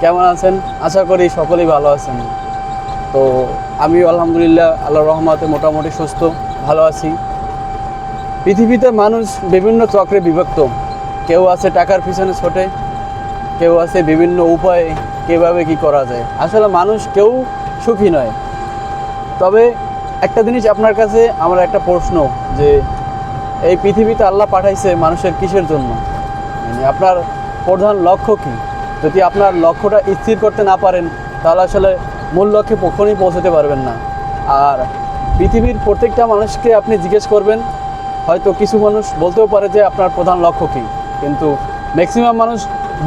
কেমন আছেন? আশা করি সকলেই ভালো আছেন। তো আমি আলহামদুলিল্লাহ আল্লাহ রহমতে মোটামুটি সুস্থ, ভালো আছি। পৃথিবীতে মানুষ বিভিন্ন চক্রে বিভক্ত। কেউ আছে টাকার পিছনে ছোটে, কেউ আছে বিভিন্ন উপায়ে কীভাবে কি করা যায়। আসলে মানুষ কেউ সুখী নয়। তবে একটা জিনিস আপনার কাছে আমার একটা প্রশ্ন, যে এই পৃথিবীতে আল্লাহ পাঠাইছে মানুষের কিসের জন্য? মানে আপনার প্রধান লক্ষ্য কী? যদি আপনার লক্ষ্যটা স্থির করতে না পারেন, তাহলে আসলে মূল লক্ষ্যে কখনোই পৌঁছতে পারবেন না। আর পৃথিবীর প্রত্যেকটা মানুষকে আপনি জিজ্ঞেস করবেন, হয়তো কিছু মানুষ বলতেও পারে যে আপনার প্রধান লক্ষ্য কী। কিন্তু ম্যাক্সিমাম মানুষ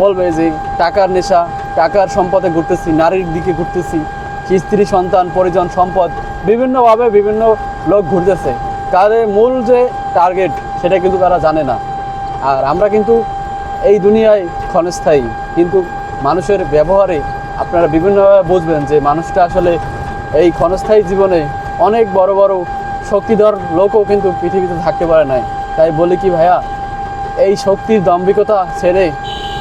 বলবে যে টাকার নেশা, টাকার সম্পদে ঘুরতেছি, নারীর দিকে ঘুরতেছি, স্ত্রী, সন্তান, পরিজন, সম্পদ, বিভিন্নভাবে বিভিন্ন লোক ঘুরতেছে। তাদের মূল যে টার্গেট সেটা কিন্তু তারা জানে না। আর আমরা কিন্তু এই দুনিয়ায় ক্ষণস্থায়ী, কিন্তু মানুষের ব্যবহারে আপনারা বিভিন্নভাবে বুঝবেন যে মানুষটা আসলে এই ক্ষণস্থায়ী জীবনে অনেক বড় বড় শক্তিধর লোকও কিন্তু পৃথিবীতে থাকতে পারে নাই। তাই বলি কি ভাইয়া, এই শক্তির দম্ভিকতা ছেড়ে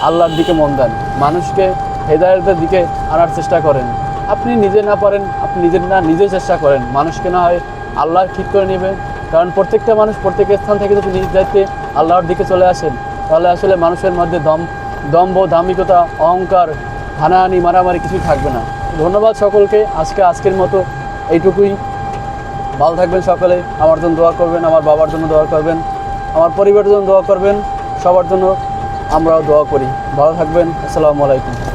আল্লাহর দিকে মন দেন। মানুষকে হেদায়তের দিকে আনার চেষ্টা করেন। আপনি নিজে না পারেন, আপনি নিজের না, নিজে চেষ্টা করেন। মানুষকে না হয় আল্লাহ ঠিক করে নেবেন। কারণ প্রত্যেকটা মানুষ প্রত্যেক স্থান থেকে যদি নিজ দায়িত্বে আল্লাহর দিকে চলে আসেন তাহলে আসলে মানুষের মধ্যে দম, দম্ভ, দাম্ভিকতা, অহংকার, হানাহানি, মারামারি কিছুই থাকবে না। ধন্যবাদ সকলকে। আজকে, আজকের মতো এইটুকুই। ভালো থাকবেন সকলে। আমার জন্য দোয়া করবেন, আমার বাবার জন্য দোয়া করবেন, আমার পরিবারের জন্য দোয়া করবেন, সবার জন্য আমরাও দোয়া করি। ভালো থাকবেন। আসসালামু আলাইকুম।